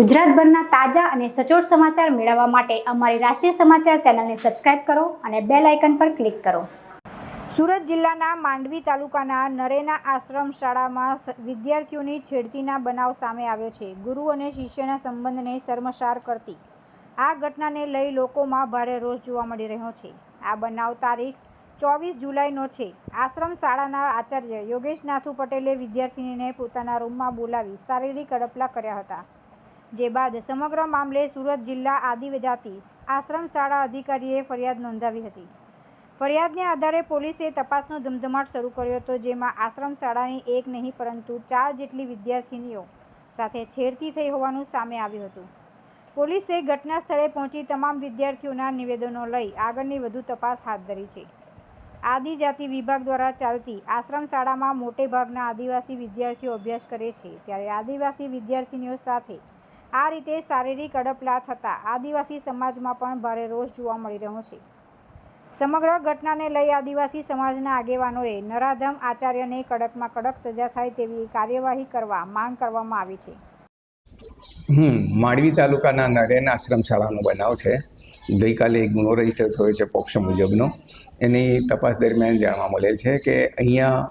ગુજરાતભરના તાજા અને સચોટ સમાચાર મેળવવા માટે અમારી રાષ્ટ્રીય સમાચાર ચેનલને સબસ્ક્રાઇબ કરો અને બેલ આઇકન પર ક્લિક કરો. સુરત જિલ્લાના માંડવી તાલુકાના નરેના આશ્રમ શાળામાં વિદ્યાર્થીઓની છેડતીના બનાવ સામે આવ્યો છે. ગુરુ અને શિષ્યના સંબંધને શર્મસાર કરતી. આ ઘટનાને લઈ લોકોમાં ભારે રોષ જોવા મળી રહ્યો છે. આ બનાવ તારીખ ચોવીસ જુલાઈનો છે. આશ્રમ શાળાના આચાર્ય યોગેશ નાથુ પટેલે વિદ્યાર્થીનીને પોતાના રૂમમાં બોલાવી શારીરિક અડપલા કર્યા હતા. જે બાદ સમગ્ર મામલે સુરત જિલ્લા આદિજાતિ આશ્રમ શાળા અધિકારીએ ફરિયાદ નોંધાવી હતી. ફરિયાદને આધારે પોલીસે તપાસનો ધમધમાટ શરૂ કર્યો હતો, જેમાં આશ્રમ શાળાની એક નહીં, પરંતુ ચાર જેટલી વિદ્યાર્થીનીઓ સાથે છેડતી થઈ હોવાનું સામે આવ્યું હતું. પોલીસે ઘટના સ્થળે પહોંચી તમામ વિદ્યાર્થીઓના નિવેદનો લઈ આગળની વધુ તપાસ હાથ ધરી છે. આદિજાતિ વિભાગ દ્વારા ચાલતી આશ્રમ શાળામાં મોટે ભાગના આદિવાસી વિદ્યાર્થીઓ અભ્યાસ કરે છે, ત્યારે આદિવાસી વિદ્યાર્થીનીઓ સાથે આ રીતે શારીરિક અડપલા થતાં આદિવાસી સમાજમાં પણ ભારે રોષ જોવા મળી રહ્યો છે. સમગ્ર ઘટનાને લઈ આદિવાસી સમાજના આગેવાનોએ નરાધમ આચાર્યને કડકમાં કડક સજા થાય તેવી કાર્યવાહી કરવા માંગ કરવામાં આવી છે. હમ, માંડવી તાલુકાના નરેન આશ્રમ શાળાનો બનાવ છે. ગઈકાલે એક ગુનો રજિસ્ટર થયો છે પોક્ષ મુજબનો. એની તપાસ દરમિયાન જાણવા મળેલ છે કે અહીંયા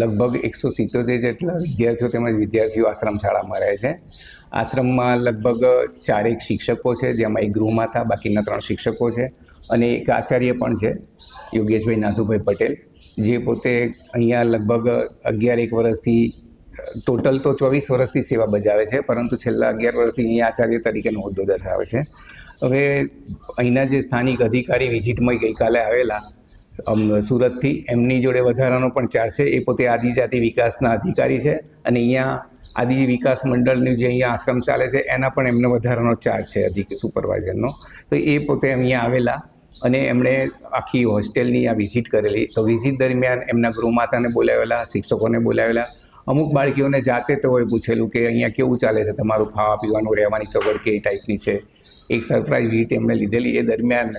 લગભગ એકસો સિત્તોતેર જેટલા વિદ્યાર્થીઓ તેમજ વિદ્યાર્થીઓ આશ્રમ શાળામાં રહે છે. આશ્રમમાં લગભગ ચારેક શિક્ષકો છે, જેમાં એક ગૃહમાતા, બાકીના ત્રણ શિક્ષકો છે અને એક આચાર્ય પણ છે, યોગેશભાઈ નાથુભાઈ પટેલ, જે પોતે અહીંયા લગભગ અગિયાર એક વર્ષથી ટોટલ તો ચોવીસ વર્ષથી સેવા બજાવે છે, પરંતુ છેલ્લા અગિયાર વર્ષથી અહીંયા આચાર્ય તરીકેનો હોદ્દો દર્શાવે છે. હવે અહીંના જે સ્થાનિક અધિકારી વિઝિટમાં ગઈકાલે આવેલા સુરતથી, એમની જોડે વધારાનો પણ ચાર્જ છે. એ પોતે આદિજાતિ વિકાસના અધિકારી છે અને અહીંયા આદિ વિકાસ મંડળનું જે અહીંયા આશ્રમ ચાલે છે, એના પણ એમનો વધારાનો ચાર્જ છે અધિક સુપરવાઇઝરનો. તો એ પોતે અહીંયા આવેલા અને એમણે આખી હોસ્ટેલની આ વિઝિટ કરેલી. તો વિઝિટ દરમિયાન એમના ગૃહમાતાને બોલાવેલા, શિક્ષકોને બોલાવેલા અમુક બાળકીઓને જાતે તો હોય પૂછેલું કે અહીંયા કેવું ચાલે છે? તમારું ખાવા પીવાનું, રહેવાની સગવડ કે ટાઈપની છે? એક સરપ્રાઇઝ વિઝિટ એમણે લીધેલી. એ દરમિયાન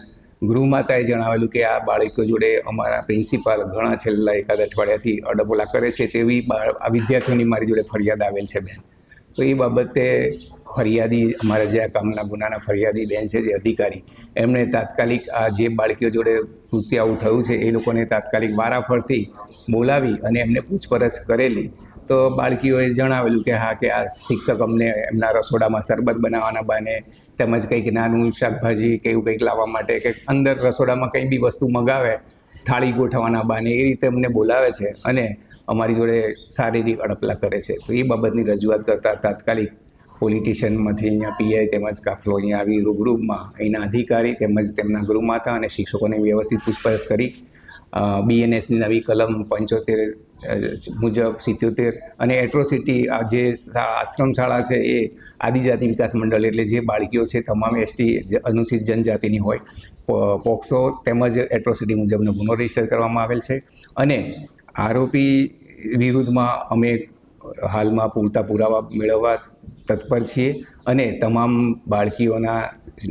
ગૃહમાતાએ જણાવેલું કે આ બાળકો જોડે અમારા પ્રિન્સિપાલ ઘણા છેલ્લા એકાદ અઠવાડિયાથી અડબોલા કરે છે તેવી આ વિદ્યાર્થીઓની મારી જોડે ફરિયાદ આવેલ છે બેન. તો એ બાબતે ફરિયાદી, અમારા જે આ કામના ગુનાના ફરિયાદી બેન છે, જે અધિકારી, એમણે તાત્કાલિક આ જે બાળકીઓ જોડે કૃત્ય આવું થયું છે, એ લોકોને તાત્કાલિક વારાફરતી બોલાવી અને એમને પૂછપરછ કરેલી. તો બાળકીઓએ જણાવેલું કે હા, કે આ શિક્ષક અમને એમના રસોડામાં શરબત બનાવવાના બાને તેમજ કંઈક નાનું શાકભાજી કે એવું કંઈક લાવવા માટે કે અંદર રસોડામાં કંઈ બી વસ્તુ મગાવે, થાળી ગોઠવવાના બાને એ રીતે અમને બોલાવે છે અને અમારી જોડે શારીરિક અડપલા કરે છે. તો એ બાબતની રજૂઆત કરતાં તાત્કાલિક પોલિટિશિયનમાંથી અહીંયા પીઆઈ તેમજ કાફલો અહીંયા આવી રૂબરૂમાં અહીંના અધિકારી તેમજ તેમના ગૃહમાતા અને શિક્ષકોને વ્યવસ્થિત પૂછપરછ કરી બીએનએસની નવી કલમ પંચોતેર મુજબ સિત્યોતેર અને એટ્રોસિટી આ જે આશ્રમ શાળા છે એ આદિજાતિ વિકાસ મંડળ એટલે જે બાળકીઓ છે, તમામ એસટી અનુસૂચિત જનજાતિની હોય પોક્સો તેમજ એટ્રોસિટી મુજબનો ગુનો રજિસ્ટર કરવામાં આવેલ છે. અને આરોપી વિરુદ્ધમાં અમે હાલમાં પૂરતા પુરાવા મેળવવા તત્પર છીએ અને તમામ બાળકીઓના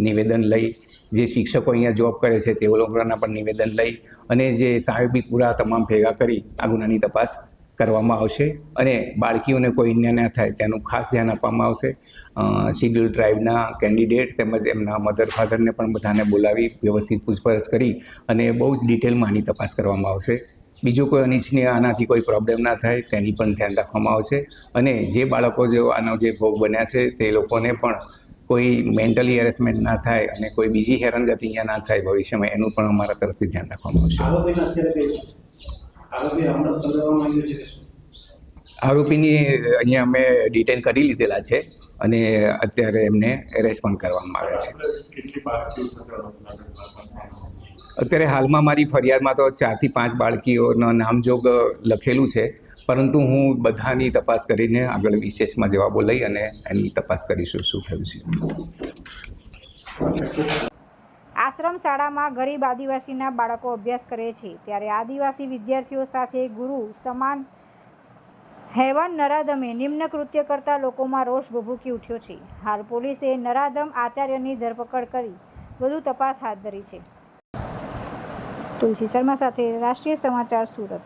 નિવેદન લઈ, જે શિક્ષકો અહીંયા જોબ કરે છે તેઓ લોકોના પણ નિવેદન લઈ અને જે સાહેબી પૂરા તમામ ભેગા કરી આ ગુનાની તપાસ કરવામાં આવશે અને બાળકીઓને કોઈ અન્ય ના થાય તેનું ખાસ ધ્યાન આપવામાં આવશે. શિડ્યુલ ટ્રાઇબના કેન્ડિડેટ તેમજ એમના મધર ફાધરને પણ બધાને બોલાવી વ્યવસ્થિત પૂછપરછ કરી અને બહુ જ ડિટેલમાં આની તપાસ કરવામાં આવશે. બીજું કોઈ અનિચ્છનીય, આનાથી કોઈ પ્રોબ્લેમ ના થાય તેની પણ ધ્યાન રાખવામાં આવશે અને જે બાળકો જેઓ આનો જે ભોગ બન્યા છે તે લોકોને પણ કોઈ મેન્ટલી હેરેસમેન્ટ ના થાય અને કોઈ બીજી હેરાનગતિ અહીંયા ના થાય ભવિષ્યમાં એનું પણ અમારા તરફથી ધ્યાન રાખવામાં આવશે. આરોપીને છે. આરોપીની અહીંયા અમે ડિટેન કરી લીધેલા છે અને અત્યારે એમને એરેસ્ટ પણ કરવામાં આવે છે? અત્યારે હાલમાં મારી ફરિયાદમાં તો ચારથી પાંચ બાળકીઓના નામજોગ લખેલું છે. પરંતુ હું બધાની તપાસ કરીને આગળ વિશેષમાં જવાબો લઈ અને એની તપાસ કરીશું શું થયું છે. આશ્રમ શાળામાં ગરીબ આદિવાસીના બાળકો અભ્યાસ કરે છે. ત્યારે આદિવાસી વિદ્યાર્થીઓ સાથે ગુરુ સમાન હેવાન નરાધમે નિમ્ન કૃત્ય કરતા લોકોમાં રોષ ભભૂકી ઉઠ્યો છે. હાલ પોલીસે નરાધમ આચાર્યની ધરપકડ કરી. વધુ તપાસ હાથ ધરી છે. તુલસી શર્મા સાથે રાષ્ટ્રીય સમાચાર સુરત.